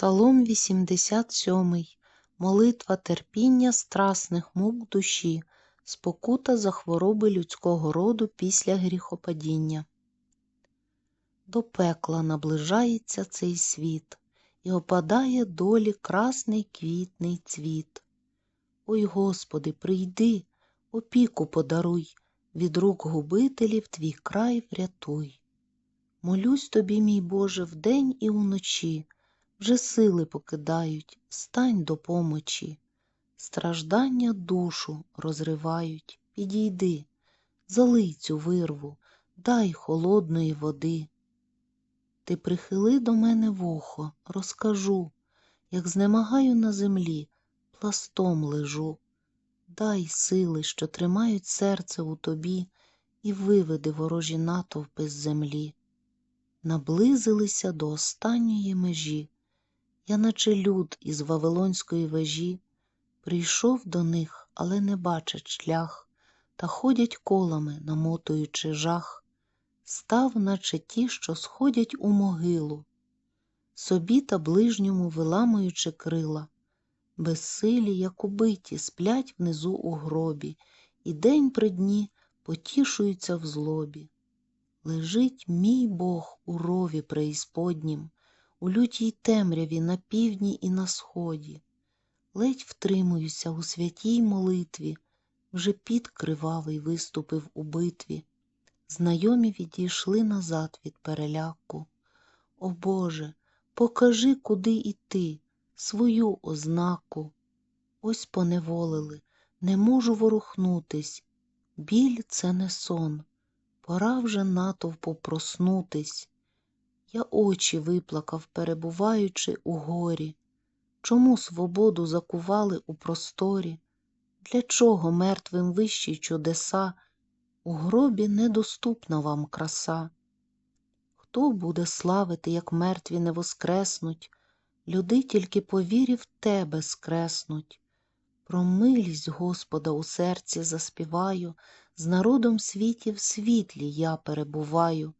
Псалом 87. Молитва терпіння страсних мук душі, спокута за хвороби людського роду після гріхопадіння. До пекла наближається цей світ, і опадає долі красний квітний цвіт. Ой Господи, прийди, опіку подаруй, від рук губителів твій край врятуй. Молюсь тобі, мій Боже, вдень і уночі, вже сили покидають, стань до помочі. Страждання душу розривають, підійди, залий цю вирву, дай холодної води. Ти прихили до мене вухо, розкажу, як знемагаю на землі, пластом лежу. Дай сили, що тримають серце у тобі, і виведи ворожі натовпи з землі. Наблизилися до останньої межі. Я, наче люд із Вавилонської вежі, прийшов до них, але не бачать шлях, та ходять колами, намотуючи жах, став, наче ті, що сходять у могилу, собі та ближньому виламуючи крила, безсилі, як убиті, сплять внизу у гробі, і день при дні потішуються в злобі. Лежить мій Бог у рові преісподнім, у лютій темряві на півдні і на сході, ледь втримуюся у святій молитві, вже під кривавий виступив у битві. Знайомі відійшли назад від переляку. О Боже, покажи, куди іти, свою ознаку. Ось поневолили, не можу ворухнутись. Біль це не сон, пора вже натовпу проснутись. Я очі виплакав, перебуваючи у горі. Чому свободу закували у просторі? Для чого мертвим вищі чудеса? У гробі недоступна вам краса. Хто буде славити, як мертві не воскреснуть? Люди тільки по вірі в тебе скреснуть. Про милість Господа у серці заспіваю, з народом світі в світлі я перебуваю.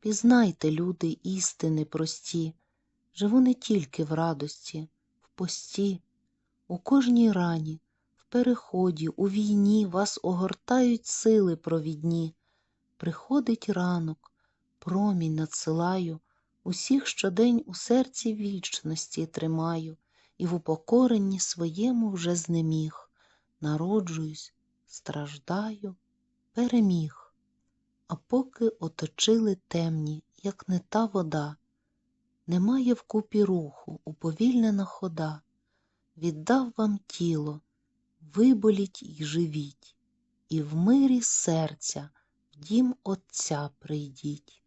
Пізнайте, люди, істини прості, живу не тільки в радості, в пості, у кожній рані, в переході, у війні вас огортають сили провідні. Приходить ранок, промінь надсилаю, усіх щодень у серці вічності тримаю, і в упокоренні своєму вже знеміг. Народжуюсь, страждаю, переміг. А поки оточили темні, як не та вода, немає вкупі руху, уповільнена хода, віддав вам тіло, виболіть і живіть, і в мирі серця в дім Отця прийдіть.